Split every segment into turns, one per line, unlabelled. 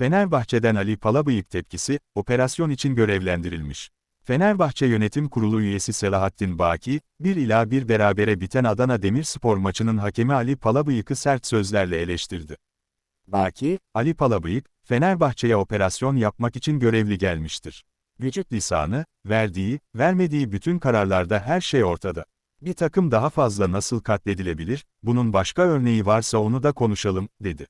Fenerbahçe'den Ali Palabıyık tepkisi, operasyon için görevlendirilmiş. Fenerbahçe Yönetim Kurulu üyesi Selahattin Baki, 1 ila 1 berabere biten Adana Demirspor maçının hakemi Ali Palabıyık'ı sert sözlerle eleştirdi. Baki, Ali Palabıyık, Fenerbahçe'ye operasyon yapmak için görevli gelmiştir. Vücut lisanı, verdiği, vermediği bütün kararlarda her şey ortada. Bir takım daha fazla nasıl katledilebilir, bunun başka örneği varsa onu da konuşalım, dedi.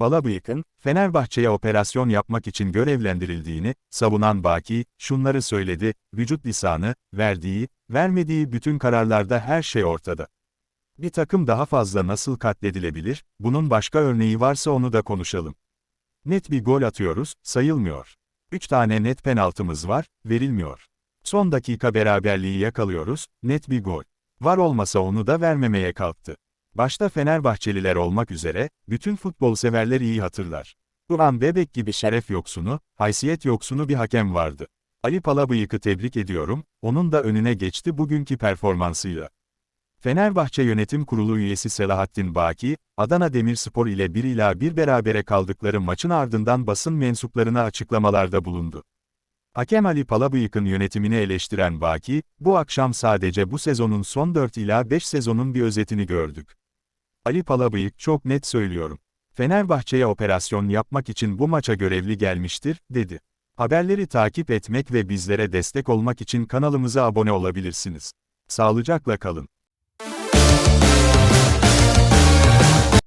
Balabıyık'ın, Fenerbahçe'ye operasyon yapmak için görevlendirildiğini, savunan Baki, şunları söyledi, vücut lisanı, verdiği, vermediği bütün kararlarda her şey ortada. Bir takım daha fazla nasıl katledilebilir, bunun başka örneği varsa onu da konuşalım. Net bir gol atıyoruz, sayılmıyor. 3 tane net penaltımız var, verilmiyor. Son dakika beraberliği yakalıyoruz, net bir gol. Var olmasa onu da vermemeye kalktı. Başta Fenerbahçeliler olmak üzere, bütün futbol severler iyi hatırlar. Ulan bebek gibi şeref yoksunu, haysiyet yoksunu bir hakem vardı. Ali Palabıyık'ı tebrik ediyorum, onun da önüne geçti bugünkü performansıyla. Fenerbahçe Yönetim Kurulu üyesi Selahattin Baki, Adana Demirspor ile 1 ila 1 berabere kaldıkları maçın ardından basın mensuplarına açıklamalarda bulundu. Hakem Ali Palabıyık'ın yönetimini eleştiren Baki, bu akşam sadece bu sezonun son 4 ila 5 sezonun bir özetini gördük. Ali Palabıyık çok net söylüyorum. Fenerbahçe'ye operasyon yapmak için bu maça görevli gelmiştir, dedi. Haberleri takip etmek ve bizlere destek olmak için kanalımıza abone olabilirsiniz. Sağlıcakla kalın.